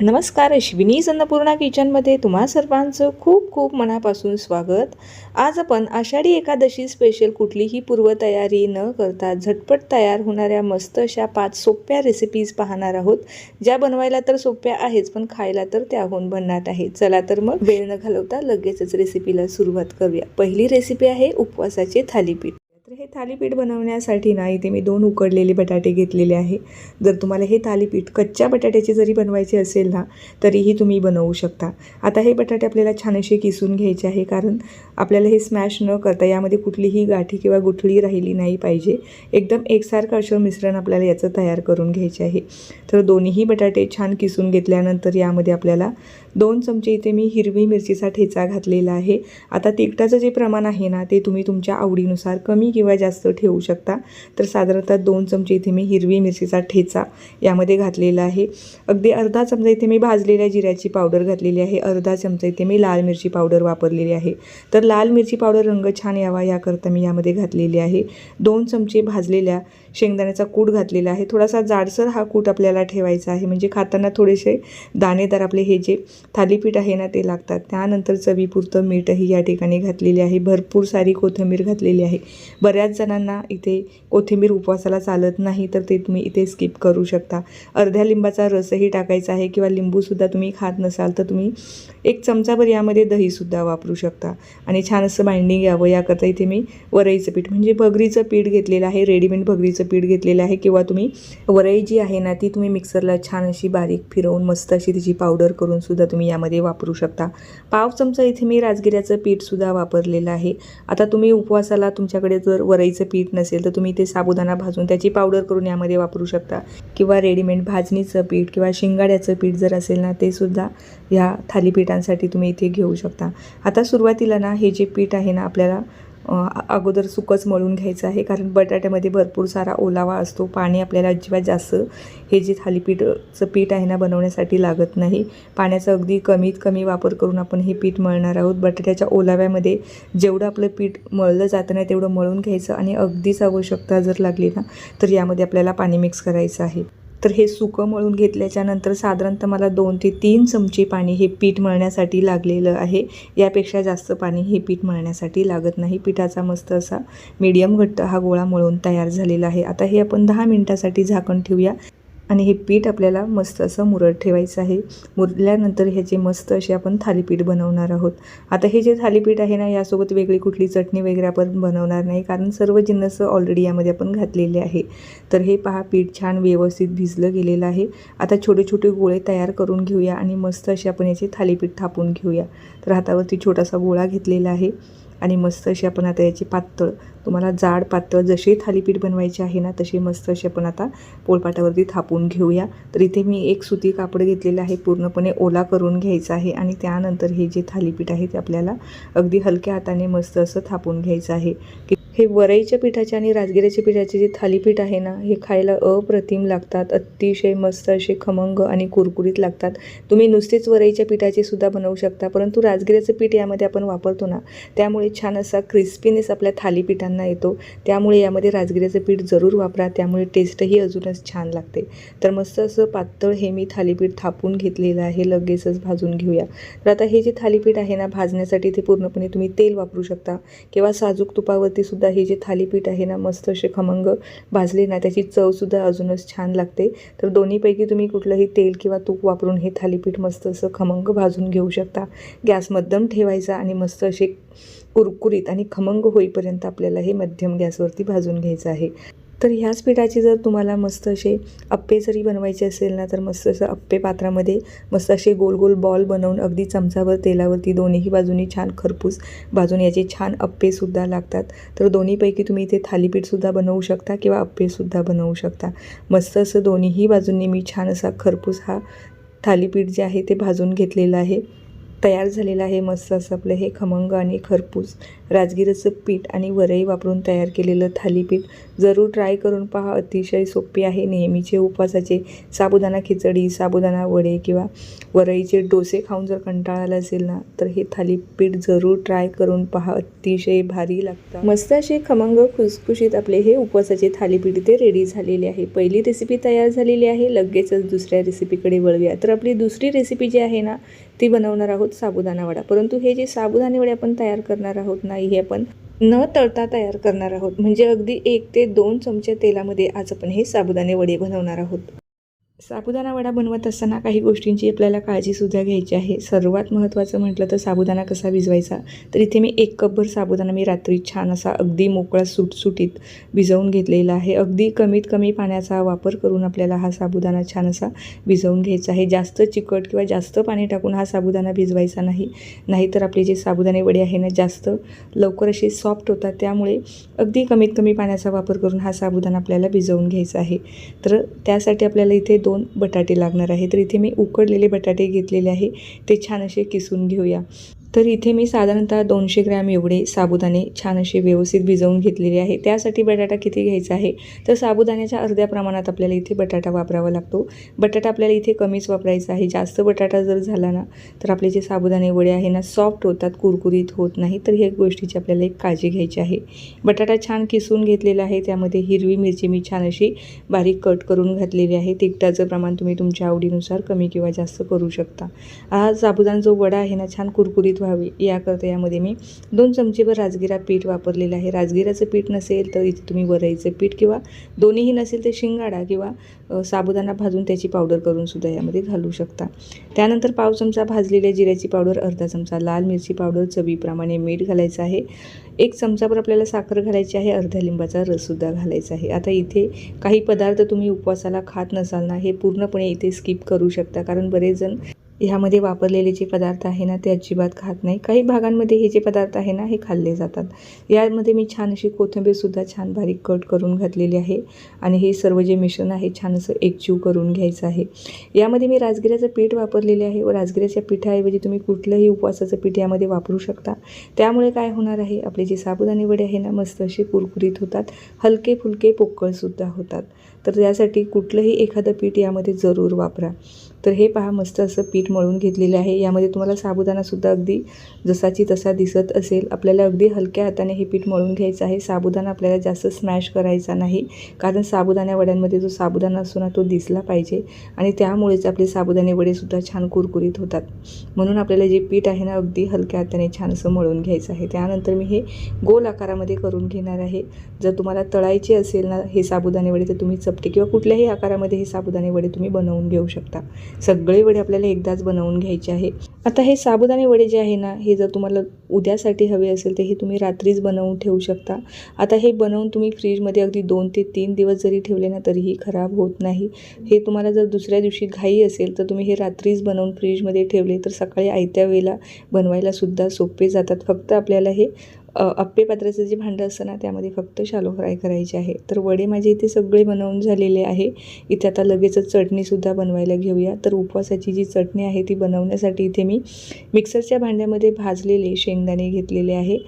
नमस्कार अश्विनी अन्नपूर्णा किचनमध्ये तुम्हा सर्वांचं खूप खूप मनापासून स्वागत. आज आपण आषाढी एकादशी स्पेशल कुठलीही पूर्वतयारी न करता झटपट तयार होणाऱ्या मस्त अशा पाच सोप्या रेसिपीज पाहणार आहोत. ज्या बनवायला तर सोप्या आहेच पण खायला तर त्याहून बनणार आहे. चला तर मग वेळ न घालवता लगेचच रेसिपीला सुरुवात करूया. पहिली रेसिपी आहे उपवासाचे थालीपीठ. थालीपीठ बनवण्यासाठी ना इथे मी दोन उकडलेले बटाटे घेतलेले आहे. जर तुम्हाला हे थालीपीठ कच्च्या बटाट्याचे जरी बनवायचे असेल ना तरीही तुम्ही बनवू शकता. आता हे बटाटे आपल्याला छान असे किसून घ्यायचे आहे कारण आपल्याला हे स्मॅश न करता यामध्ये कुठलीही गाठी किंवा गुठळी राहिली नाही पाहिजे. एकदम एकसारखं असं मिश्रण आपल्याला याचं तयार करून घ्यायचे आहे. तर दोन्हीही बटाटे छान किसून घेतल्यानंतर यामध्ये आपल्याला दोन चमचे इथे मी हिरवी मिरचीचा ठेचा घातलेला आहे. आता तिखटाचं जे प्रमाण आहे ना ते तुम्ही तुमच्या आवडीनुसार कमी किंवा जास्त ठेवू शकता. तर साधारणतः दोन चमचे इथे मी हिरवी मिरचीचा ठेचा यामध्ये घातलेला आहे. अगदी अर्धा चमचा इथे मी भाजलेल्या जिऱ्याची पावडर घातलेली आहे. अर्धा चमचा इथे मी लाल मिरची पावडर वापरलेली आहे. तर लाल मिरची पावडर रंग छान यावा याकरता मी यामध्ये घातलेली आहे. दोन चमचे भाजलेल्या शेंगदाण्याचा कूट घातलेला आहे. थोडासा जाडसर हा कूट आपल्याला ठेवायचा आहे. म्हणजे खाताना थोडेसे दाणेदार आपले हे जे थालीपीठ आहे ना ते लागतात. त्यानंतर चवीपुरतं मीठही या ठिकाणी घातलेले आहे. भरपूर सारी कोथिंबीर घातलेली आहे. बऱ्याच जणांना इथे कोथिंबीर उपवासाला चालत नाही तर ते तुम्ही इथे स्किप करू शकता. अर्ध्या लिंबाचा रसही टाकायचा आहे किंवा लिंबूसुद्धा तुम्ही खात नसाल तर तुम्ही एक चमचाभर यामध्ये दहीसुद्धा वापरू शकता. आणि छान असं बाइंडिंग यावं. याकरता इथे मी वरईचं पीठ म्हणजे भगरीचं पीठ घेतलेलं आहे. रेडीमेड भगरीचं पीठ घेतलेलं आहे किंवा तुम्ही वरई जी आहे ना ती तुम्ही मिक्सरला छान अशी बारीक फिरवून मस्त अशी तिची पावडर करून सुद्धा तुम्ही यामध्ये वापरू शकता. पाव चमचा इथे मी राजगिऱ्याचं पीठसुद्धा वापरलेलं आहे. आता तुम्ही उपवासाला तुमच्याकडे जर वरईचं पीठ नसेल तर तुम्ही ते साबुदाणा भाजून त्याची पावडर करून यामध्ये वापरू शकता. किंवा रेडीमेड भाजणीचं पीठ किंवा शिंगाड्याचं पीठ जर असेल ना ते सुद्धा ह्या थालीपीठांसाठी तुम्ही इथे घेऊ शकता. आता सुरुवातीला ना हे जे पीठ आहे ना आपल्याला अगोदर सुकंच मळून घ्यायचं आहे कारण बटाट्यामध्ये भरपूर सारा ओलावा असतो. पाणी आपल्याला अजिबात जास्त हे जे थालीपीठचं पीठ आहे ना बनवण्यासाठी लागत नाही. पाण्याचा अगदी कमीत कमी वापर करून आपण हे पीठ मळणार आहोत. बटाट्याच्या ओलाव्यामध्ये जेवढं आपलं पीठ मळलं जातं नाही तेवढं मळून घ्यायचं आणि अगदीच आवश्यकता जर लागली ना तर यामध्ये आपल्याला पाणी मिक्स करायचं आहे. तर हे सुकं मळून घेतल्याच्यानंतर साधारणतः मला दोन ते तीन चमचे पाणी हे पीठ मळण्यासाठी लागलेलं आहे. यापेक्षा जास्त पाणी हे पीठ मळण्यासाठी लागत नाही. पिठाचा मस्त असा मीडियम घट्ट हा गोळा मळून तयार झालेला आहे. आता हे आपण दहा मिनटासाठी झाकण ठेवूया. आणि हे पीठ आपल्याला मस्त असं मुरत ठेवायचं आहे. मुरल्यानंतर ह्याचे मस्त असे आपण थालीपीठ बनवणार आहोत. आता हे जे थालीपीठ आहे ना यासोबत वेगळी कुठली चटणी वगैरे आपण बनवणार नाही कारण सर्व जिन्नस ऑलरेडी यामध्ये आपण घातलेले आहे. तर हे पहा पीठ छान व्यवस्थित भिजलं गेलेलं आहे. आता छोटे छोटे गोळे तयार करून घेऊया आणि मस्त असे आपण याचे थालीपीठ थापून घेऊया. तर हातावरती छोटासा गोळा घेतलेला आहे. आणि मस्त अशी आपण आता याची पातळ तुम्हाला जाड पातळ जसे थालीपीठ बनवायचे आहे ना तसे मस्त अशी आपण आता पोळपाटावरती थापून घेऊया. तर इथे मी एक सुती कापड घेतलेलं आहे पूर्णपणे ओला करून घ्यायचा आहे आणि त्यानंतर हे जे थालीपीठ आहे ते आपल्याला अगदी हलक्या हाताने मस्त असं थापून घ्यायचं आहे. की हे वरईच्या पिठाचे आणि राजगिऱ्याच्या पिठाचे जे थालीपीठ आहे ना हे खायला अप्रतिम लागतात. अतिशय मस्त असे खमंग आणि कुरकुरीत लागतात. तुम्ही नुसतेच वरईच्या पिठाचे सुद्धा बनवू शकता परंतु राजगिऱ्याचं पीठ यामध्ये आपण वापरतो ना त्यामुळे छान असा क्रिस्पीनेस आपल्या थालीपीठांना येतो. त्यामुळे यामध्ये राजगिऱ्याचं पीठ जरूर वापरा त्यामुळे टेस्टही अजूनच छान लागते. तर मस्त असं पातळ हे मी थालीपीठ थापून घेतलेलं आहे. लगेचच भाजून घेऊया. तर आता हे जे थालीपीठ आहे ना भाजण्यासाठी ते पूर्णपणे तुम्ही तेल वापरू शकता किंवा साजूक तुपावरती सुद्धा हे जे थालीपीठ आहे ना मस्त असे खमंग भाजले ना त्याची चवसुद्धा अजूनच छान लागते. तर दोन्हीपैकी तुम्ही कुठलंही तेल किंवा तूप वापरून हे थालीपीठ मस्त असं खमंग भाजून घेऊ शकता. गॅस मध्यम ठेवायचा आणि मस्त असे कुरकुरीत आणि खमंग होईपर्यंत आपल्याला हे मध्यम गॅसवरती भाजून घ्यायचं आहे. तर ह्याच पिठाची जर तुम्हाला मस्त असे अप्पे जरी बनवायचे असेल ना तर मस्त असं अप्पे पात्रामध्ये मस्त असे गोल गोल बॉल बनवून अगदी चमचावर तेलावरती दोन्ही बाजूनी छान खरपूस भाजून याचे छान अप्पेसुद्धा लागतात. तर दोन्हीपैकी तुम्ही इथे थालीपीठसुद्धा बनवू शकता किंवा अप्पेसुद्धा बनवू शकता. मस्त असं दोन्हीही बाजूंनी मी छान असा खरपूस हा थालीपीठ जे आहे ते भाजून घेतलेलं आहे. तयार झालेलं आहे मस्त असं आपलं हे खमंग आणि खरपूस. राजगिराचं पीठ आणि वरई वापरून तयार केलेलं थालीपीठ जरूर ट्राय करून पहा. अतिशय सोपे आहे. नेहमीचे उपवासाचे साबुदाणा खिचडी साबुदाणा वडे किंवा वरईचे डोसे खाऊन जर कंटाळा आला असेल ना तर हे थालीपीठ जरूर ट्राय करून पहा. अतिशय भारी लागतात मस्त असे खमंग खुसखुशीत आपले हे उपवासाचे थालीपीठ इथे रेडी झालेले आहे. पहिली रेसिपी तयार झालेली आहे. लगेचच दुसऱ्या रेसिपीकडे वळूया. तर आपली दुसरी रेसिपी जी आहे ना ती बनवणार आहोत साबुदाणा वडा. परंतु हे जे साबुदाणे वडे आपण तयार करणार आहोत ना हे आपण न तळता तयार करणार आहोत. म्हणजे अगदी एक ते दोन चमचे तेलामध्ये आज आपण हे साबुदाणे वडे बनवणार आहोत. साबुदाणा वडा बनवत असताना काही गोष्टींची आपल्याला काळजीसुद्धा घ्यायची आहे. सर्वात महत्त्वाचं म्हटलं तर साबुदाणा कसा भिजवायचा? तर इथे मी एक कपभर साबुदाणा मी रात्री छान असा अगदी मोकळा सुटसुटीत भिजवून घेतलेला आहे. अगदी कमीत कमी पाण्याचा वापर करून आपल्याला हा साबुदाणा छान असा भिजवून घ्यायचा आहे. जास्त चिकट किंवा जास्त पाणी टाकून हा साबुदाणा भिजवायचा नाही. नाहीतर आपले जे साबुदाणे वडे आहे ना जास्त लवकर असे सॉफ्ट होतात. त्यामुळे अगदी कमीत कमी पाण्याचा वापर करून हा साबुदाणा आपल्याला भिजवून घ्यायचा आहे. तर त्यासाठी आपल्याला इथे दोन बटाटे लागणार आहे तर इथे मी उकडलेले बटाटे घेतलेले आहे. ते छान असे किसून घेऊया. तर इथे मी साधारणतः दोनशे ग्रॅम एवढे साबुदाणे छान असे व्यवस्थित भिजवून घेतलेले आहे त्यासाठी बटाटा किती घ्यायचा आहे? तर साबुदाण्याच्या अर्ध्या प्रमाणात आपल्याला इथे बटाटा वापरावा लागतो. बटाटा आपल्याला इथे कमीच वापरायचा आहे. जास्त बटाटा जर झाला ना तर आपले जे साबुदाणे वडे आहे ना सॉफ्ट होतात कुरकुरीत होत नाही तर ह्या गोष्टीची आपल्याला एक काळजी घ्यायची आहे. बटाटा छान किसून घेतलेला आहे. त्यामध्ये हिरवी मिरची मी छान अशी बारीक कट करून घातलेली आहे. तिखटाचं प्रमाण तुम्ही तुमच्या आवडीनुसार कमी किंवा जास्त करू शकता. हा साबुदाणा जो वडा आहे ना छान कुरकुरीत व्हावी याकरता यामध्ये मी दोन चमचेभर राजगिरा पीठ वापरलेलं आहे. राजगिराचं पीठ नसेल तर इथे तुम्ही वरईचं पीठ किंवा दोन्हीही नसेल तर शिंगाडा किंवा साबुदाणा भाजून त्याची पावडर करून सुद्धा यामध्ये घालू शकता. त्यानंतर पाव चमचा भाजलेल्या जिऱ्याची पावडर अर्धा चमचा लाल मिरची पावडर चवीप्रमाणे मीठ घालायचं आहे. एक चमचाभर आपल्याला साखर घालायची आहे. अर्ध्या लिंबाचा रससुद्धा घालायचा आहे. आता इथे काही पदार्थ तुम्ही उपवासाला खात नसाल ना हे पूर्णपणे इथे स्किप करू शकता. कारण बरेच जण ह्यामध्ये वापरलेले जे पदार्थ आहे ना ते अजिबात खात नाही. काही भागांमध्ये हे जे पदार्थ आहे ना हे खाल्ले जातात. यामध्ये मी छान अशी कोथिंबीरसुद्धा छान बारीक कट करून घातलेली आहे आणि हे सर्व जे मिश्रण आहे छान असं एकजीव करून घ्यायचं आहे. यामध्ये मी राजगिऱ्याचं पीठ वापरलेले आहे. व राजगिऱ्याच्या पिठाऐवजी तुम्ही कुठलंही उपवासाचं पीठ यामध्ये वापरू शकता. त्यामुळे काय होणार आहे आपले जे साबुदाणे वडे आहे ना मस्त असे कुरकुरीत होतात. हलके फुलके पोकळसुद्धा होतात. तर त्यासाठी कुठलंही एखादं पीठ यामध्ये जरूर वापरा. तर हे पहा मस्त असं पीठ मळून घेतलेलं आहे. यामध्ये तुम्हाला साबुदाणासुद्धा अगदी जसाची तसा दिसत असेल. आपल्याला अगदी हलक्या हाताने हे पीठ मळून घ्यायचं आहे. साबुदाणा आपल्याला जास्त स्मॅश करायचा नाही कारण साबुदाण्या वड्यांमध्ये जो साबुदाणा असतो ना तो दिसला पाहिजे. आणि त्यामुळेच आपले साबुदाणे वडेसुद्धा छान कुरकुरीत होतात. म्हणून आपल्याला जे पीठ आहे ना अगदी हलक्या हाताने छान असं मळून घ्यायचं आहे. त्यानंतर मी हे गोल आकारामध्ये करून घेणार आहे. जर तुम्हाला तळायचे असेल ना हे साबुदाणे वडे तर तुम्ही चपटे किंवा कुठल्याही आकारामध्ये हे साबुदाणे वडे तुम्ही बनवून घेऊ शकता. सगळे वडे आपल्याला एकदाच बनवून घ्यायचे आहे. आता हे साबुदाणे वडे जे आहे ना हे जर तुम्हाला उद्यासाठी हवे असेल तर हे तुम्ही रात्रीच बनवून ठेवू शकता. आता हे बनवून तुम्ही फ्रीजमध्ये अगदी दोन ते तीन दिवस जरी ठेवले ना तरीही खराब होत नाही. हे तुम्हाला जर दुसऱ्या दिवशी घाई असेल तर तुम्ही हे रात्रीच बनवून फ्रीजमध्ये ठेवले तर सकाळी आयत्या वेळेला बनवायला सुद्धा सोपे जातात. फक्त आपल्याला हे अप्पेपात्राचं अप्पे पात्राचं जे भांडं असतं ना त्यामध्ये फक्त शालो फ्राय करायचे आहे. तर वडे माझे इथे सगळे बनवून झालेले आहे. इथे आता लगेचच चटणीसुद्धा बनवायला घेऊया. तर उपवासाची जी चटणी आहे ती बनवण्यासाठी इथे मी मिक्सरच्या भांड्यामध्ये भाजलेले शेंगदाणे घेतलेले आहे.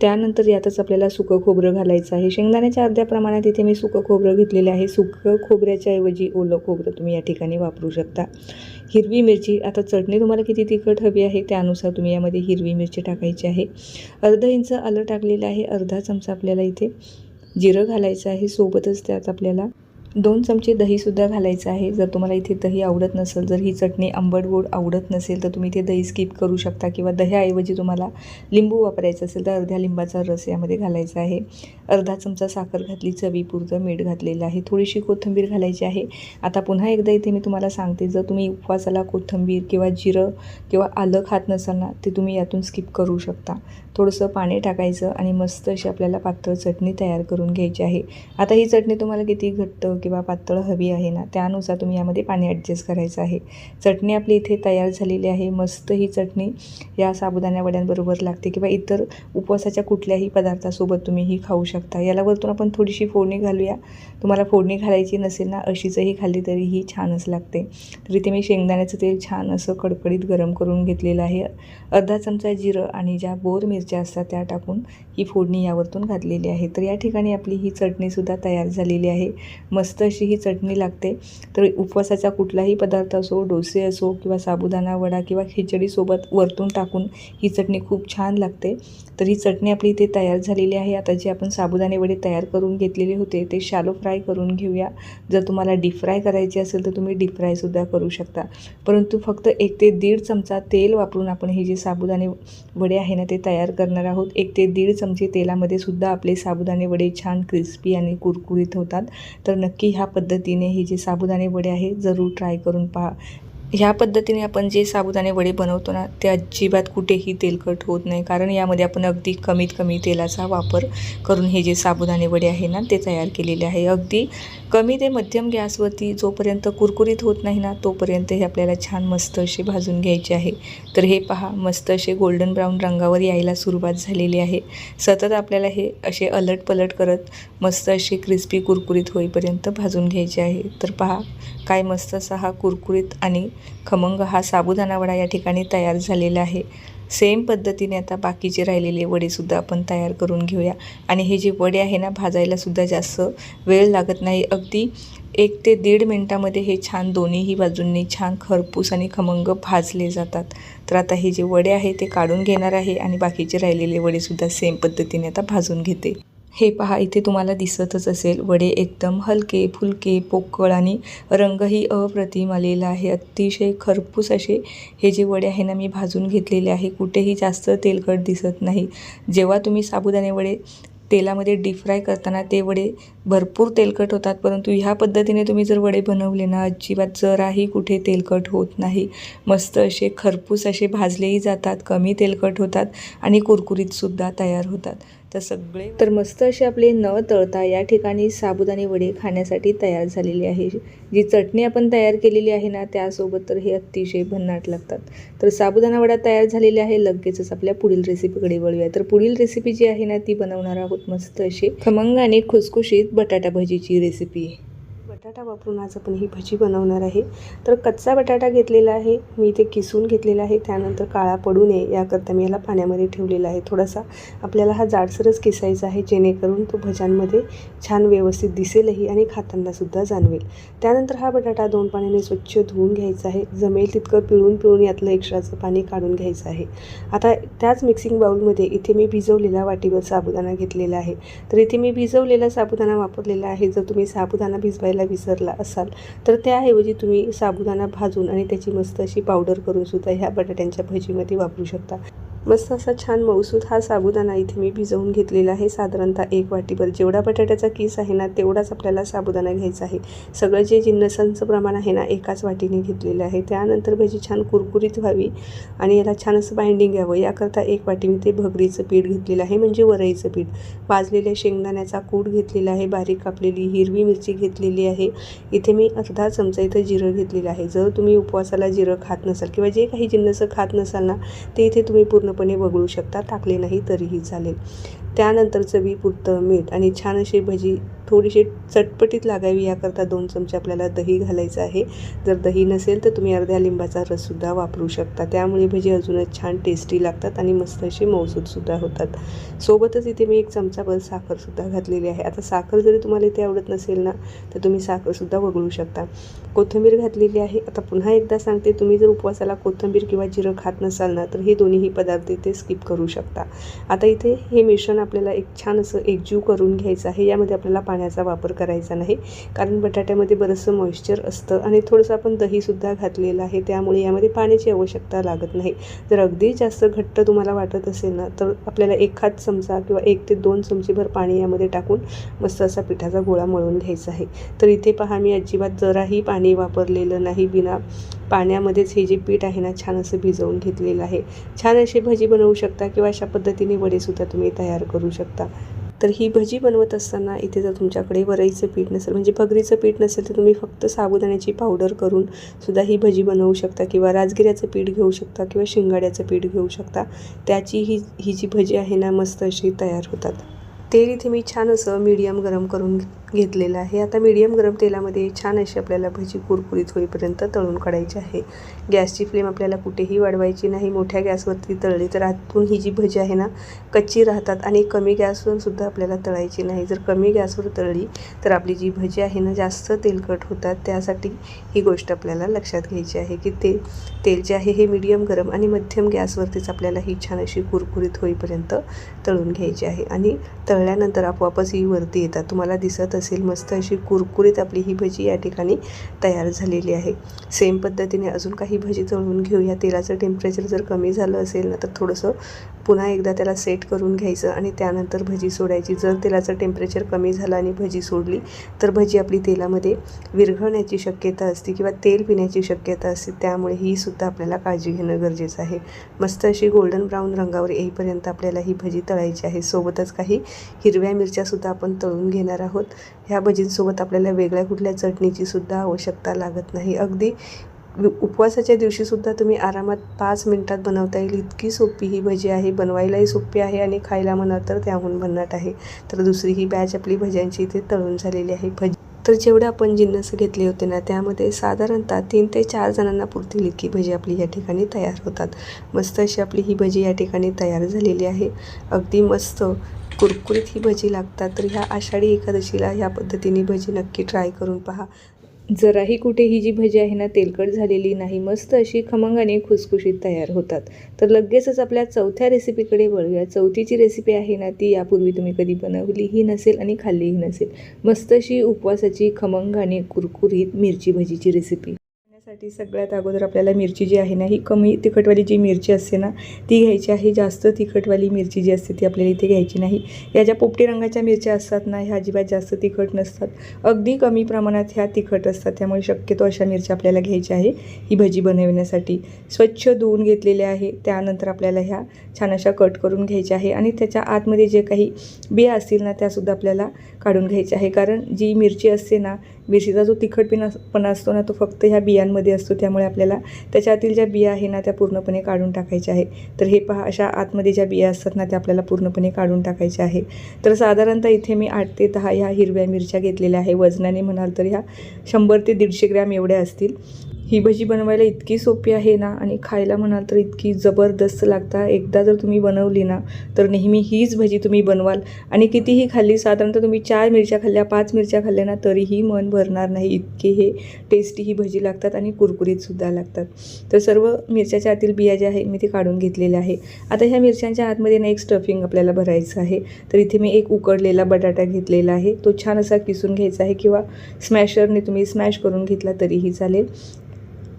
त्यानंतर यातच आपल्याला सुकं खोबरं घालायचं आहे. शेंगदाण्याच्या अर्ध्या प्रमाणात इथे मी सुकं खोबरं घेतलेलं आहे. सुकं खोबऱ्याच्या ऐवजी ओलं खोबरं तुम्ही या ठिकाणी वापरू शकता. हिरवी मिरची. आता चटणी तुम्हाला किती तिखट हवी आहे त्यानुसार तुम्ही यामध्ये हिरवी मिरची टाकायची आहे. अर्धा इंच आलं टाकलेलं आहे. अर्धा चमचा आपल्याला इथे जिरं घालायचं आहे. सोबतच त्यात आपल्याला दोन चमचे दहीसुद्धा घालायचं आहे. जर तुम्हाला इथे दही आवडत नसेल जर ही चटणी आंबट गोड आवडत नसेल तर तुम्ही इथे दही स्किप करू शकता किंवा दह्याऐवजी तुम्हाला लिंबू वापरायचं असेल तर अर्ध्या लिंबाचा रस यामध्ये घालायचा आहे. अर्धा चमचा साखर घातली चवीपुरतं मीठ घातलेलं आहे. थोडीशी कोथिंबीर घालायची आहे. आता पुन्हा एकदा इथे मी तुम्हाला सांगते जर तुम्ही उपवासाला कोथिंबीर किंवा जिरं किंवा आलं खात नसाल ना ते तुम्ही यातून स्किप करू शकता. थोडंसं पाणी टाकायचं आणि मस्त अशी आपल्याला पातळ चटणी तयार करून घ्यायची आहे. आता ही चटणी तुम्हाला किती घट्ट किंवा पातळ हवी आहे ना त्यानुसार तुम्ही यामध्ये पाणी ॲडजस्ट करायचं आहे. चटणी आपली इथे तयार झालेली आहे. मस्त ही चटणी या साबुदाण्या वड्यांबरोबर लागते किंवा इतर उपवासाच्या कुठल्याही पदार्थासोबत तुम्ही ही खाऊ शकता. याला वरतून आपण थोडीशी फोडणी घालूया. तुम्हाला फोडणी घालायची नसेल ना अशीचही खाल्ली तरीही छानच लागते. तर इथे मी शेंगदाण्याचं तेल छान असं कडकडीत गरम करून घेतलेलं आहे. अर्धा चमचा जिरं आणि ज्या बोर मिरच्या असतात त्या टाकून ही फोडणी यावरतून घातलेली आहे. तर या ठिकाणी आपली ही चटणीसुद्धा तयार झालेली आहे. मस्त अशी ही चटणी लागते. तर उपवासाचा कुठलाही पदार्थ असो डोसे असो किंवा साबुदाणा वडा किंवा खिचडीसोबत वरतून टाकून ही चटणी खूप छान लागते. तर ही चटणी आपली इथे तयार झालेली आहे. आता जे आपण साबुदाणे वडे तयार करून घेतलेले होते ते शालो फ्राय करून घेऊया. जर तुम्हाला डीप फ्राय करायचे असेल तर तुम्ही डीप फ्रायसुद्धा करू शकता. परंतु फक्त एक ते दीड चमचा तेल वापरून आपण हे जे साबुदाणे वडे आहे ना ते तयार करणार आहोत. एक ते दीड चमचे तेलामध्ये सुद्धा आपले साबुदाणे वडे छान क्रिस्पी आणि कुरकुरीत होतात. तर नक्की ह्या पद्धतीने हे जे साबुदाणे वडे आहे जरूर ट्राय करून पहा. ह्या पद्धतीने आपण जे साबुदाणे वडे बनवतो ना ते अजिबात कुठेही तेलकट होत नाही. कारण यामध्ये आपण अगदी कमीत कमी तेलाचा वापर करून हे जे साबुदाणे वडे आहे ना ते तयार केलेले आहे. अगदी कमी ते मध्यम गॅसवरती जोपर्यंत कुरकुरीत होत नाही ना तोपर्यंत हे आपल्याला छान मस्त असे भाजून घ्यायचे आहे. तर हे पहा मस्त असे गोल्डन ब्राऊन रंगावर यायला सुरुवात झालेली आहे. सतत आपल्याला हे असे अलट पलट करत मस्त असे क्रिस्पी कुरकुरीत होईपर्यंत भाजून घ्यायचे आहे. तर पहा काय मस्त असा हा कुरकुरीत आणि खमंग हा साबुदाणा वडा या ठिकाणी तयार झालेला आहे. सेम पद्धतीने आता बाकीचे राहिलेले वडेसुद्धा आपण तयार करून घेऊया. आणि हे जे वडे आहे ना भाजायलासुद्धा जास्त वेळ लागत नाही. अगदी एक ते दीड मिनटामध्ये हे छान दोन्हीही बाजूंनी छान खरपूस आणि खमंग भाजले जातात. तर आता हे जे वडे आहे ते काढून घेणार आहे आणि बाकीचे राहिलेले वडेसुद्धा सेम पद्धतीने आता भाजून घेते. हे पहा इथे तुम्हाला दिसतच असेल वडे एकदम हलके फुलके पोकळ आणि रंगही अप्रतिम आलेला आहे. अतिशय खरपूस असे हे जे वडे आहे ना मी भाजून घेतलेले आहे. कुठेही जास्त तेलकट दिसत नाही. जेव्हा तुम्ही साबुदाणे वडे तेलामध्ये डीप फ्राय करताना ते वडे भरपूर तेलकट होतात परंतु ह्या पद्धतीने तुम्ही जर वडे बनवले ना अजिबात जराही कुठे तेलकट होत नाही. मस्त असे खरपूस असे भाजलेही जातात कमी तेलकट होतात आणि कुरकुरीतसुद्धा तयार होतात. तर सगळे तर मस्त असे आपले न तळता या ठिकाणी साबुदाणे वडे खाण्यासाठी तयार झालेले आहे. जी चटणी आपण तयार केलेली आहे ना त्यासोबत तर हे अतिशय भन्नाट लागतात. तर साबुदाणा वडा तयार झालेले आहे लगेचच आपल्या पुढील रेसिपीकडे वळूया. तर पुढील रेसिपी जी आहे ना ती बनवणार आहोत मस्त अशी खमंग आणि खुसखुशीत बटाटा भजीची रेसिपी बटाटा वापरून आज आपण ही भजी बनवणार आहे. तर कच्चा बटाटा घेतलेला आहे. मी इथे किसून घेतलेला आहे. त्यानंतर काळा पडू नये याकरता मी याला पाण्यामध्ये ठेवलेला आहे. थोडासा आपल्याला हा जाडसरच किसायचा आहे. जेणेकरून तो भज्यांमध्ये छान व्यवस्थित दिसेलही आणि खातानासुद्धा जाणवेल. त्यानंतर हा बटाटा दोन पाण्याने स्वच्छ धुवून घ्यायचा आहे. जमेल तितकं पिळून पिळून यातलं एक्स्ट्राचं पाणी काढून घ्यायचं आहे. आता त्याच मिक्सिंग बाऊलमध्ये इथे मी भिजवलेला वाटीवर साबुदाणा घेतलेला आहे. तर इथे मी भिजवलेला साबुदाणा वापरलेला आहे. जर तुम्ही साबुदाणा भिजवायला विसरला असाल तर त्याऐवजी तुम्ही साबुदाणा भाजून आणि त्याची मस्त अशी पावडर करून सुद्धा ह्या बटाट्यांच्या भजीमध्ये वापरू शकता. मस्त असा छान मऊसूद हा साबुदाणा इथे मी भिजवून घेतलेला आहे. साधारणतः एक वाटीभर जेवढा बटाट्याचा किस आहे ना तेवढाच आपल्याला साबुदाणा घ्यायचा आहे. सगळं जे जिन्नसांचं प्रमाण आहे ना एकाच वाटीने घेतलेलं आहे. त्यानंतर भजी छान कुरकुरीत व्हावी आणि याला छान असं बाइंडिंग घ्यावं याकरता एक वाटी मी ते भगरीचं पीठ घेतलेलं आहे म्हणजे वरईचं पीठ. भाजलेल्या शेंगदाण्याचा कूट घेतलेला आहे बारीक कापलेली हिरवी मिरची घेतलेली आहे. इथे मी अर्धा चमचा इथं जिरं घेतलेलं आहे. जर तुम्ही उपवासाला जिरं खात नसाल किंवा जे काही जिन्नसं खात नसाल ना ते इथे तुम्ही पूर्ण पूर्णपणे वगळू शकता टाकले नाही तरीही चालेल. त्यानंतर चवीपुरतं मीठ आणि छान अशी भजी थोडीशी चटपटीत लागावी याकरता दोन चमचे आपल्याला दही घालायचं आहे. जर दही नसेल तर तुम्ही अर्ध्या लिंबाचा रससुद्धा वापरू शकता. त्यामुळे भजी अजूनच छान टेस्टी लागतात आणि मस्त असे मौसूदसुद्धा होतात. सोबतच इथे मी एक चमचाभर साखरसुद्धा घातलेली आहे. आता साखर जरी तुम्हाला इथे आवडत नसेल ना तर तुम्ही साखरसुद्धा वगळू शकता. कोथिंबीर घातलेली आहे. आता पुन्हा एकदा सांगते तुम्ही जर उपवासाला कोथिंबीर किंवा जिरं खात नसाल ना तर हे दोन्हीही पदार्थ इथे स्किप करू शकता. आता इथे हे मिश्रण आपल्याला एक छान असं एकजीव करून घ्यायचं आहे. यामध्ये आपल्याला पाणी पाण्याचा वापर करायचा नाही. कारण बटाट्यामध्ये बरंचसं मॉइश्चर असतं आणि थोडंसं आपण दहीसुद्धा घातलेलं आहे. त्यामुळे यामध्ये पाण्याची आवश्यकता लागत नाही. जर अगदी जास्त घट्ट तुम्हाला वाटत असेल ना तर आपल्याला एखाद चमचा किंवा एक ते दोन चमचीभर पाणी यामध्ये टाकून मस्त असा पिठाचा गोळा मळून घ्यायचा आहे. तर इथे पहा मी अजिबात जराही पाणी वापरलेलं नाही. बिना पाण्यामध्येच हे जे पीठ आहे ना छान असं भिजवून घेतलेलं आहे. छान अशी भजी बनवू शकता किंवा अशा पद्धतीने वडेसुद्धा तुम्ही तयार करू शकता. तर ही भजी बनवत असताना इथे जर तुमच्याकडे वरईचं पीठ नसेल म्हणजे भगरीचं पीठ नसेल तर तुम्ही फक्त साबुदाण्याची पावडर करून सुद्धा ही भजी बनवू शकता किंवा राजगिऱ्याचं पीठ घेऊ शकता किंवा शिंगाड्याचं पीठ घेऊ शकता. त्याची ही ही जी भजी आहे ना मस्त अशी तयार होतात. तेल इथे मी छान असं मीडियम गरम करून घेतलेलं आहे. आता मीडियम गरम तेलामध्ये छान अशी आपल्याला भजी कुरकुरीत होईपर्यंत तळून काढायची आहे. गॅसची फ्लेम आपल्याला कुठेही वाढवायची नाही. मोठ्या गॅसवरती तळली तर आतून ही जी भजी आहे ना कच्ची राहतात आणि कमी गॅसवर सुद्धा आपल्याला तळायची नाही. जर कमी गॅसवर तळली तर आपली जी भजी आहे ना जास्त तेलकट होतात. त्यासाठी ही गोष्ट आपल्याला लक्षात घ्यायची आहे की ते तेल जे आहे हे मीडियम गरम आणि मध्यम गॅसवरतीच आपल्याला ही छान अशी कुरकुरीत होईपर्यंत तळून घ्यायची आहे. आणि तळल्यानंतर आपोआपच ही वरती येतात. तुम्हाला दिसत असेल मस्त अशी कुरकुरीत आपली ही भजी या ठिकाणी तयार झालेली आहे. सेम पद्धतीने अजून काही भजी तळून घेऊया. तेलाचं टेम्परेचर जर कमी झालं असेल ना तर थोडंसं पुन्हा एकदा त्याला सेट करून घ्यायचं आणि त्यानंतर भजी सोडायची. जर तेलाचं टेम्परेचर कमी झालं आणि भजी सोडली तर भजी आपली तेलामध्ये विरघळण्याची शक्यता असते किंवा तेल पिण्याची शक्यता असते. त्यामुळे ही सुद्धा आपल्याला काळजी घेणं गरजेचं आहे. मस्त अशी गोल्डन ब्राऊन रंगावर येईपर्यंत आपल्याला ही भजी तळायची आहे. सोबतच काही हिरव्या मिरच्यासुद्धा आपण तळून घेणार आहोत. ह्या भजींसोबत आपल्याला वेगळ्या कुठल्या चटणीची सुद्धा आवश्यकता लागत नाही. अगदी उपवासाच्या दिवशीसुद्धा तुम्ही आरामात पाच मिनटात बनवता येईल. इतकी सोपी ही भजी आहे. बनवायलाही सोपी आहे आणि खायला म्हणा तर त्याहून भन्नाट आहे. तर दुसरी ही बॅच आपली भज्यांची इथे तळून झालेली आहे. भजी तर जेवढे आपण जिन्नस घेतले होते ना त्यामध्ये साधारणतः तीन ते चार जणांना पुरतील इतकी भजी आपली या ठिकाणी तयार होतात. मस्त अशी आपली ही भजी या ठिकाणी तयार झालेली आहे. अगदी मस्त कुरकुरीत ही भजी लागतात. तर ह्या आषाढी एकादशीला ह्या पद्धतीने भजी नक्की ट्राय करून पहा. जराही कुठे ही जी भजी आहे ना तेलकट झालेली नाही मस्त अशी खमंगाने खुसखुशीत तयार होतात. तर लगेचच आपल्या चौथ्या रेसिपीकडे वळूया. चौथीची रेसिपी आहे ना ती यापूर्वी तुम्ही कधी बनवलीही नसेल आणि खाल्लीही नसेल. मस्त अशी उपवासाची खमंगाने कुरकुरीत मिरची भजीची रेसिपी साठी सगळ्यात अगोदर आपल्याला मिरची जी आहे ना ही कमी तिखटवाली जी मिरची असते ना ती घ्यायची आहे. जास्त तिखटवाली मिरची जी असते ती आपल्याला इथे घ्यायची नाही. या ज्या पोपटी रंगाच्या मिरच्या असतात ना ह्या अजिबात जास्त तिखट नसतात. अगदी कमी प्रमाणात ह्या तिखट असतात. त्यामुळे शक्यतो अशा मिरच्या आपल्याला घ्यायच्या आहे ही भजी बनवण्यासाठी. स्वच्छ धुवून घेतलेल्या आहे. त्यानंतर आपल्याला ह्या छान अशा कट करून घ्यायच्या आहे आणि त्याच्या आतमध्ये जे काही बिया असतील ना त्यासुद्धा आपल्याला काढून घ्यायच्या आहे. कारण जी मिरची असते ना मिरचीचा जो तिखटपणा पणा असतो ना तो फक्त ह्या बियांमध्ये असतो. त्यामुळे आपल्याला त्याच्यातील ज्या बिया आहे ना त्या पूर्णपणे काढून टाकायच्या आहे. तर हे पहा अशा आतमध्ये ज्या बिया असतात ना त्या आपल्याला पूर्णपणे काढून टाकायच्या आहे. तर साधारणतः इथे मी आठ ते दहा ह्या हिरव्या मिरच्या घेतलेल्या आहे. वजनाने म्हणाल तर ह्या शंभर ते दीडशे ग्रॅम एवढ्या असतील. ही भजी बनवायला इतकी सोपी आहे ना? आणि खायला म्हणाल तर इतकी जबरदस्त लागता. एकदा जर तुम्ही बनवली ना तर नेहमी हीच भजी तुम्ही बनवाल. आणि कितीही खाल्ली साधारणतः तुम्ही चार मिरच्या खाल्ल्या पाच मिरच्या खाल्ल्या ना तरीही मन भरणार नाही. इतके हे टेस्टी ही भजी लागतात आणि कुरकुरीतसुद्धा लागतात. तर सर्व मिरच्याच्या आतील बिया ज्या आहे मी ते काढून घेतलेल्या आहे. आता ह्या मिरच्यांच्या आतमध्ये ना एक स्टफिंग आपल्याला भरायचं आहे. तर इथे मी एक उकडलेला बटाटा घेतलेला आहे. तो छान असा किसून घ्यायचा आहे किंवा स्मॅशरने तुम्ही स्मॅश करून घेतला तरीही चालेल.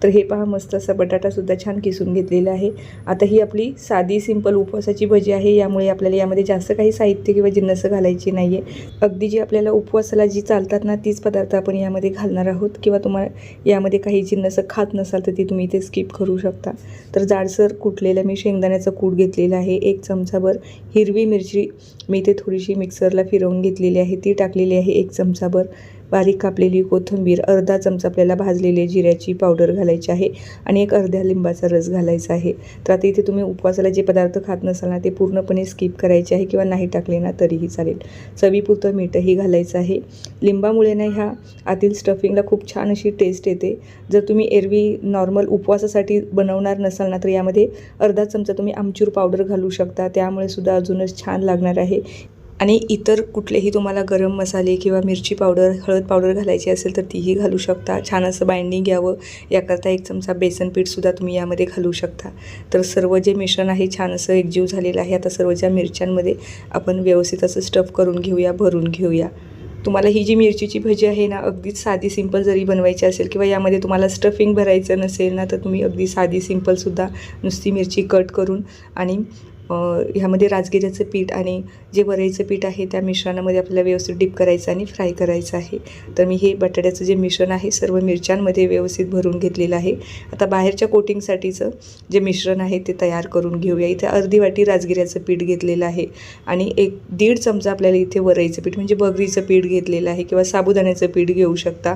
तर हे पहा मस्त असा बटाटासुद्धा छान किसून घेतलेला आहे. आता ही आपली साधी सिंपल उपवासाची भजी आहे. यामुळे आपल्याला यामध्ये जास्त काही साहित्य किंवा जिन्नसं घालायची नाही आहे अगदी जी आपल्याला उपवासाला जी चालतात ना तीच पदार्थ आपण यामध्ये घालणार आहोत किंवा तुम्हाला यामध्ये काही जिन्नसं खात नसाल तर ती तुम्ही इथे स्किप करू शकता. तर जाडसर कुटलेलं मी शेंगदाण्याचं कूट घेतलेलं आहे. एक चमचाभर हिरवी मिरची मी इथे थोडीशी मिक्सरला फिरवून घेतलेली आहे. ती टाकलेली आहे एक चमचाभर. बारीक कापलेली कोथिंबीर अर्धा चमचा आपल्याला भाजलेली जिऱ्याची पावडर घालायची आहे आणि एक अर्ध्या लिंबाचा रस घालायचा आहे. तर आता इथे तुम्ही उपवासाला जे पदार्थ खात नसाल ना ते पूर्णपणे स्किप करायचे आहे किंवा नाही टाकले ना तरीही चालेल. चवीपुरतं मीठही घालायचं आहे. लिंबामुळे ना ह्या आतील स्टफिंगला खूप छान अशी टेस्ट येते. जर तुम्ही एरवी नॉर्मल उपवासासाठी बनवणार नसाल ना तर यामध्ये अर्धा चमचा तुम्ही आमचूर पावडर घालू शकता. त्यामुळे सुद्धा अजूनच छान लागणार आहे. आणि इतर कुठलेही तुम्हाला गरम मसाले किंवा मिरची पावडर हळद पावडर घालायची असेल तर तीही घालू शकता. छान असं बाइंडिंग यावं. याकरता एक चमचा बेसन पीठसुद्धा तुम्ही यामध्ये घालू शकता. तर सर्व जे मिश्रण आहे छान असं एकजीव झालेलं आहे. आता सर्व ज्या मिरच्यांमध्ये आपण व्यवस्थित असं स्टफ करून घेऊया भरून घेऊया. तुम्हाला ही जी मिरचीची भजी आहे ना अगदीच साधी सिंपल जरी बनवायची असेल किंवा यामध्ये तुम्हाला स्टफिंग भरायचं नसेल ना तर तुम्ही अगदी साधी सिंपलसुद्धा नुसती मिरची कट करून आणि ह्यामध्ये राजगिऱ्याचं पीठ आणि जे वरईचं पीठ आहे त्या मिश्रणामध्ये आपल्याला व्यवस्थित डिप करायचं आणि फ्राय करायचं आहे. तर मी हे बटाट्याचं जे मिश्रण आहे सर्व मिरच्यांमध्ये व्यवस्थित भरून घेतलेलं आहे. आता बाहेरच्या कोटिंगसाठीचं जे मिश्रण आहे ते तयार करून घेऊया. इथे अर्धी वाटी राजगिऱ्याचं पीठ घेतलेलं आहे आणि एक दीड चमचा आपल्याला इथे वरईचं पीठ म्हणजे बगरीचं पीठ घेतलेलं आहे किंवा साबुदाण्याचं पीठ घेऊ शकता.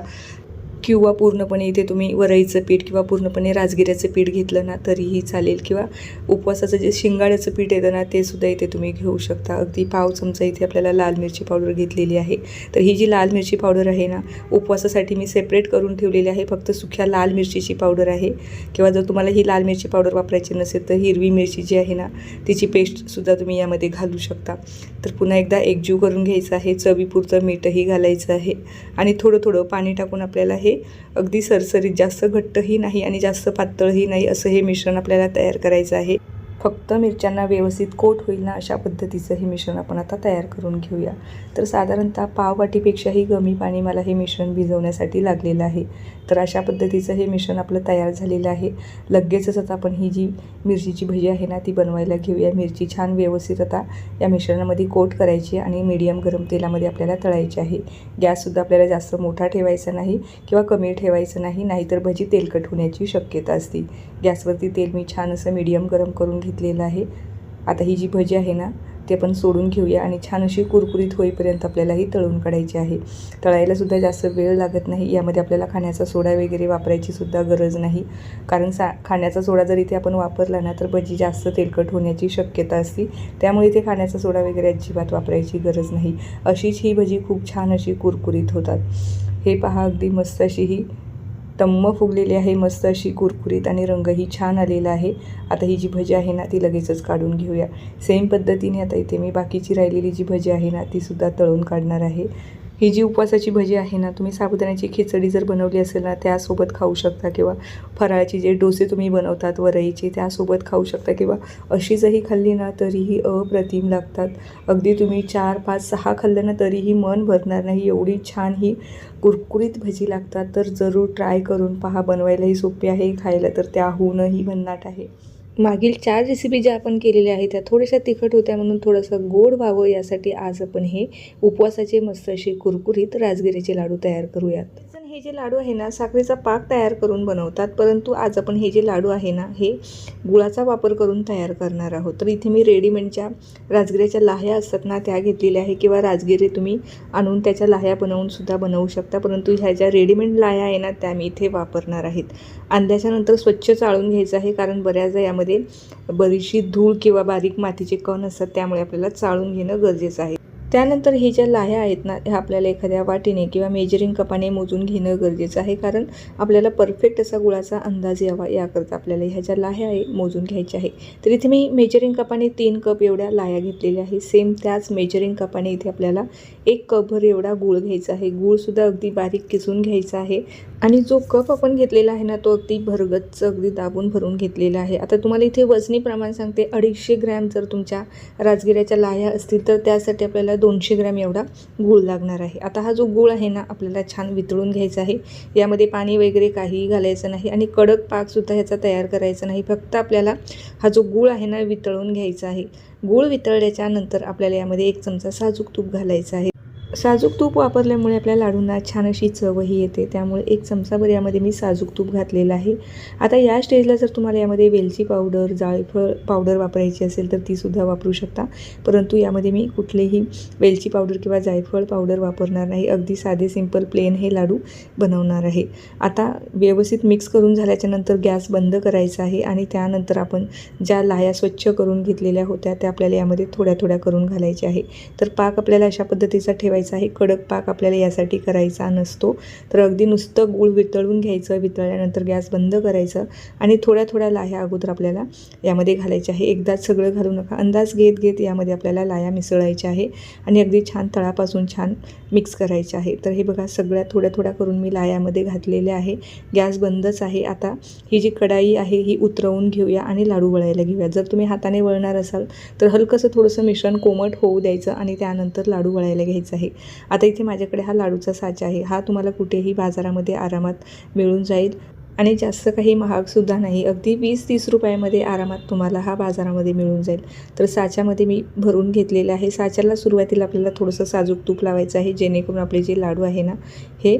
किंवा पूर्णपणे इथे तुम्ही वरईचं पीठ किंवा पूर्णपणे राजगिऱ्याचं पीठ घेतलं ना तरीही चालेल. किंवा उपवासाचं जे शिंगाड्याचं पीठ येतं ना ते सुद्धा इथे तुम्ही घेऊ शकता. अगदी पाव चमचा इथे आपल्याला लाल मिरची पावडर घेतलेली आहे. तर ही जी लाल मिरची पावडर आहे ना उपवासासाठी मी सेपरेट करून ठेवलेली आहे. फक्त सुख्या लाल मिरचीची पावडर आहे. किंवा जर तुम्हाला ही लाल मिरची पावडर वापरायची नसेल तर हिरवी मिरची जी आहे ना तिची पेस्टसुद्धा तुम्ही यामध्ये घालू शकता. तर पुन्हा एकदा एकजीव करून घ्यायचं आहे. चवीपुरतं मीठही घालायचं आहे. आणि थोडं थोडं पाणी टाकून आपल्याला हे अगदी सरसरीत जास्त घट्टही नाही आणि जास्त पातळही नाही असं हे मिश्रण आपल्याला तयार करायचं आहे. फक्त मिरच्यांना व्यवस्थित कोट होईल ना अशा पद्धतीचं हे मिश्रण आपण आता तयार करून घेऊया. तर साधारणतः पाववाटीपेक्षाही कमी पाणी मला हे मिश्रण भिजवण्यासाठी लागलेलं आहे. तर अशा पद्धतीचं हे मिश्रण आपलं तयार झालेलं आहे. लगेचच आता आपण ही जी मिरचीची भजी आहे ना ती बनवायला घेऊया. मिरची छान व्यवस्थित आता या मिश्रणामध्ये कोट करायची आणि मीडियम गरम तेलामध्ये आपल्याला तळायची आहे. गॅससुद्धा आपल्याला जास्त मोठा ठेवायचा नाही किंवा कमी ठेवायचं नाही नाहीतर भजी तेलकट होण्याची शक्यता असते. गॅसवरती तेल मी छान असं मीडियम गरम करून घेतलेलं आहे. आता ही जी भजी आहे ना ते आपण सोडून घेऊया आणि छान अशी कुरकुरीत होईपर्यंत आपल्याला ही तळून काढायची आहे. तळायलासुद्धा जास्त वेळ लागत नाही यामध्ये आपल्याला खाण्याचा सोडा वगैरे वापरायची सुद्धा गरज नाही. कारण सा खाण्याचा सोडा जर इथे आपण वापरला ना तर भजी जास्त तेलकट होण्याची शक्यता असते. त्यामुळे इथे खाण्याचा सोडा वगैरे अजिबात वापरायची गरज नाही. अशीच ही भजी खूप छान अशी कुरकुरीत होतात. हे पहा अगदी मस्त अशी ही तम्म फुगलेली आहे मस्त अशी कुरकुरीत आणि रंगही छान आलेला आहे. आता ही जी भजी आहे ना ती लगेचच काढून घेऊया. सेम पद्धतीने आता इथे मी बाकीची राहिलेली जी भजी आहे ना तीसुद्धा तळून काढणार आहे. ही जी उपवासाची भजी आहे ना तुम्ही साबुदाण्याची खिचडी जर बनवली असेल ना त्यासोबत खाऊ शकता किंवा फराळाची जे डोसे तुम्ही बनवतात वरईचे त्यासोबत खाऊ शकता किंवा अशीचही खाल्ली ना तरीही अप्रतिम लागतात. अगदी तुम्ही चार पाच सहा खाल्लं ना तरीही मन भरणार नाही. एवढी छान ही कुरकुरीत भजी लागतात. तर जरूर ट्राय करून पहा. बनवायलाही सोपी आहे खायला तर त्याहूनही भन्नाट आहे. मागील चार रेसिपी ज्या आपण केलेल्या आहेत त्या थोड्याशा तिखट होत्या म्हणून थोडंसं गोड व्हावं यासाठी आज आपण हे उपवासाचे मस्त असे कुरकुरीत राजगिऱ्याचे लाडू तयार करूयात. हे जे लाडू आहे ना साखरेचा पाक तयार करून बनवतात परंतु आज आपण हे जे लाडू आहे ना हे गुळाचा वापर करून तयार करणार आहोत. तर इथे मी रेडीमेडच्या राजगिऱ्याच्या लाह्या असतात ना त्या घेतलेल्या आहे किंवा राजगिरे तुम्ही आणून त्याच्या लाह्या बनवून सुद्धा बनवू शकता परंतु ह्या ज्या रेडीमेड लाह्या आहे ना त्या मी इथे वापरणार आहेत. आणल्याच्यानंतर स्वच्छ चाळून घ्यायचं आहे कारण बऱ्याचदा यामध्ये बरीचशी धूळ किंवा बारीक मातीचे कण असतात त्यामुळे आपल्याला चाळून घेणं गरजेचं आहे. त्यानंतर हे ज्या लाह्या आहेत ना ह्या आपल्याला एखाद्या वाटीने किंवा मेजरिंग कपाने मोजून घेणं गरजेचं आहे. कारण आपल्याला परफेक्ट असा गुळाचा अंदाज यावा याकरता आपल्याला ह्या ज्या लाह्या आहे मोजून घ्यायच्या आहे. तर इथे मी मेजरिंग कपाने तीन कप एवढ्या लाह्या घेतलेल्या आहे. सेम त्याच मेजरिंग कपाने इथे आपल्याला एक कपभर एवढा गूळ घ्यायचा आहे. गूळसुद्धा अगदी बारीक किसून घ्यायचा आहे. आणि जो कप आपण घेतलेला आहे ना तो अगदी भरगच्च अगदी दाबून भरून घेतलेला आहे. आता तुम्हाला इथे वजनी प्रमाण सांगते. अडीचशे ग्रॅम जर तुमच्या राजगिऱ्याच्या लाह्या असतील तर त्यासाठी आपल्याला दोनशे ग्रॅम एवढा गूळ लागणार आहे. आता हा जो गूळ आहे ना आपल्याला छान वितळून घ्यायचा आहे. यामध्ये पाणी वगैरे काहीही घालायचं नाही आणि कडक पाकसुद्धा ह्याचा तयार करायचा नाही. फक्त आपल्याला हा जो गूळ आहे ना वितळून घ्यायचा आहे. गूळ वितळल्याच्या नंतर आपल्याला यामध्ये एक चमचा साजूक तूप घालायचं आहे. साजूक तूप वापरल्यामुळे आपल्या लाडूंना छान अशी चवही येते. त्यामुळे एक चमचाभर यामध्ये मी साजूक तूप घातलेलं आहे. आता या स्टेजला जर तुम्हाला यामध्ये वेलची पावडर जायफळ पावडर वापरायची असेल तर तीसुद्धा वापरू शकता. परंतु यामध्ये मी कुठलेही वेलची पावडर किंवा जायफळ पावडर वापरणार नाही. अगदी साधे सिंपल प्लेन हे लाडू बनवणार आहे. आता व्यवस्थित मिक्स करून झाल्याच्यानंतर गॅस बंद करायचा आहे आणि त्यानंतर आपण ज्या लाह्या स्वच्छ करून घेतलेल्या होत्या त्या आपल्याला यामध्ये थोड्या थोड्या करून घालायच्या आहे. तर पाक आपल्याला अशा पद्धतीचा ठेवायचा आहे कडक पाक आपल्याला यासाठी करायचा नसतो. तर अगदी नुसतं गूळ वितळून घ्यायचं वितळल्यानंतर गॅस बंद करायचं आणि थोड्या थोड्या लाह्या अगोदर आपल्याला यामध्ये घालायच्या आहे. एकदाच सगळं घालू नका अंदाज घेत घेत यामध्ये आपल्याला लाया मिसळायच्या आहे आणि अगदी छान तळापासून छान मिक्स करायचे आहे. तर हे बघा सगळ्या थोड्या थोड्या करून मी लाह्यामध्ये घातलेल्या आहे. गॅस बंदच आहे. आता ही जी कढाई आहे ही उतरवून घेऊया आणि लाडू वळायला घेऊया. जर तुम्ही हाताने वळणार असाल तर हलकंसं थोडंसं मिश्रण कोमट होऊ द्यायचं आणि त्यानंतर लाडू वळायला घ्यायचं आहे. आता इथे माझ्याकडे हा लाडूचा साचा आहे. हा तुम्हाला कुठेही बाजारामध्ये आरामात मिळून जाईल. आणि जास्त काही महागसुद्धा नाही. अगदी वीस तीस रुपयामध्ये आरामात तुम्हाला हा बाजारामध्ये मिळून जाईल. तर साच्यामध्ये मी भरून घेतलेलं आहे. साच्याला सुरुवातीला आपल्याला थोडंसं साजूक तूप लावायचं आहे जेणेकरून आपले जे लाडू आहे ना हे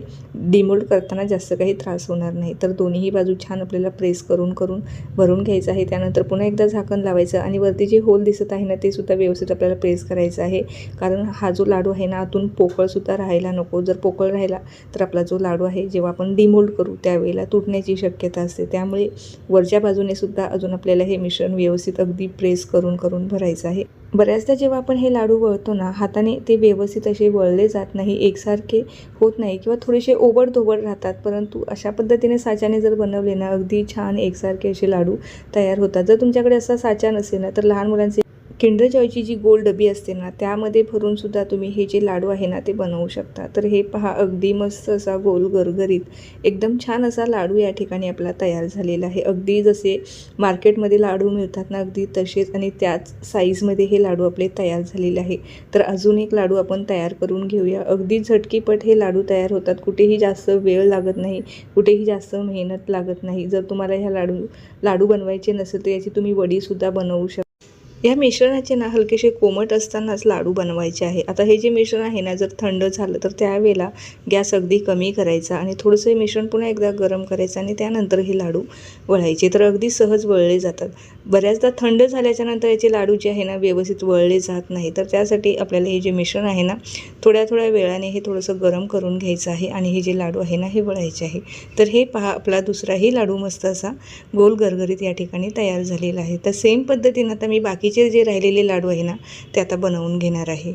डिमोल्ड करताना जास्त काही त्रास होणार नाही. तर दोन्हीही बाजू छान आपल्याला प्रेस करून करून भरून घ्यायचं आहे. त्यानंतर पुन्हा एकदा झाकण लावायचं आणि वरती जे होल दिसत आहे ना ते सुद्धा व्यवस्थित आपल्याला प्रेस करायचं आहे. कारण हा जो लाडू आहे ना आतून पोकळसुद्धा राहायला नको. जर पोकळ राहिला तर आपला जो लाडू आहे जेव्हा आपण डिमोल्ड करू त्यावेळेला तुटण्याची शक्यता असते. त्यामुळे वरच्या बाजूने सुद्धा अजून आपल्याला हे मिश्रण व्यवस्थित अगदी प्रेस करून करून भरायचं आहे. बऱ्याचदा जेव्हा आपण हे लाडू वळतो ना हाताने ते व्यवस्थित असे वळले जात नाही एकसारखे होत नाही किंवा थोडेसे ओबडधोबड राहतात. परंतु अशा पद्धतीने साच्याने जर बनवले ना अगदी छान एकसारखे असे लाडू तयार होतात. जर तुमच्याकडे असा साचा नसेल ना तर लहान मुलांचे किंडर जॉयची जी गोल डबी असते ना त्यामध्ये भरूनसुद्धा तुम्ही हे जे लाडू आहे ना ते बनवू शकता. तर हे पहा अगदी मस्त असा गोल गरगरीत एकदम छान असा लाडू या ठिकाणी आपला तयार झालेला आहे. अगदी जसे मार्केटमध्ये लाडू मिळतात ना अगदी तसेच आणि त्याच साईजमध्ये हे लाडू आपले तयार झालेले आहे. तर अजून एक लाडू आपण तयार करून घेऊया. अगदी झटकीपट हे लाडू तयार होतात. कुठेही जास्त वेळ लागत नाही कुठेही जास्त मेहनत लागत नाही. जर तुम्हाला ह्या लाडू लाडू बनवायचे नसेल तर याची तुम्ही वडीसुद्धा बनवू शकता. या मिश्रणाचे ना हलकेसे कोमट असतानाच लाडू बनवायचे आहे. आता हे जे मिश्रण आहे ना जर थंड झालं तर त्यावेळेला गॅस अगदी कमी करायचा आणि थोडंसं हे मिश्रण पुन्हा एकदा गरम करायचं आणि त्यानंतर हे लाडू वळायचे. तर अगदी सहज वळले जातात. बऱ्याचदा थंड झाल्याच्यानंतर याचे लाडू जे आहे ना व्यवस्थित वळले जात नाही. तर त्यासाठी आपल्याला हे जे मिश्रण आहे ना थोड्या थोड्या वेळाने हे थोडंसं गरम करून घ्यायचं आहे आणि हे जे लाडू आहे ना हे वळायचे आहे. तर हे पहा आपला दुसराही लाडू मस्त असा गोल गरगरीत या ठिकाणी तयार झालेला आहे. तर सेम पद्धतीनं आता मी बाकी बाकीचे जे राहिलेले लाडू आहे ना ते आता बनवून घेणार आहे.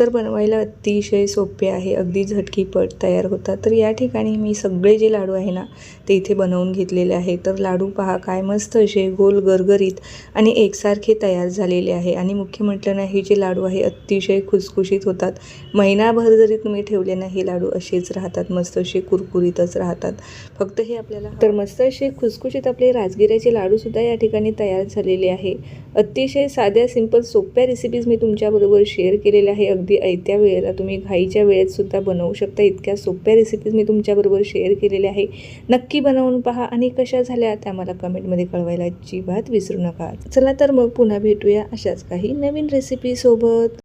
तर बनवायला अतिशय सोपे आहे. अगदी झटकीपट तयार होतात. तर या ठिकाणी मी सगळे जे लाडू आहे ना ते इथे बनवून घेतलेले आहे. तर लाडू पहा काय मस्त असे गोल गरगरीत आणि एकसारखे तयार झालेले आहे. आणि मुख्य म्हटलं ना हे जे लाडू आहे अतिशय खुसखुशीत होतात. महिनाभर जरी तुम्ही ठेवले ना हे लाडू असेच राहतात. मस्त असे कुरकुरीतच राहतात. फक्त हे आपल्याला तर मस्त असे खुसखुशीत आपले राजगिऱ्याचे लाडूसुद्धा या ठिकाणी तयार झालेले आहे. अतिशय साध्या सिंपल सोप्या रेसिपीज मी तुमच्याबरोबर शेअर केलेल्या आहे. अगदी ऐत्या वेळेला तुम्ही घाईच्या वेळेतसुद्धा बनवू शकता. इतक्या सोप्या रेसिपीज मी तुमच्याबरोबर शेअर केलेल्या आहे नक्की बनवून पहा आणि कशा झाल्या त्या मला कमेंटमध्ये कळवायला अजिबात विसरू नका. चला तर मग पुन्हा भेटूया अशाच काही नवीन रेसिपीसोबत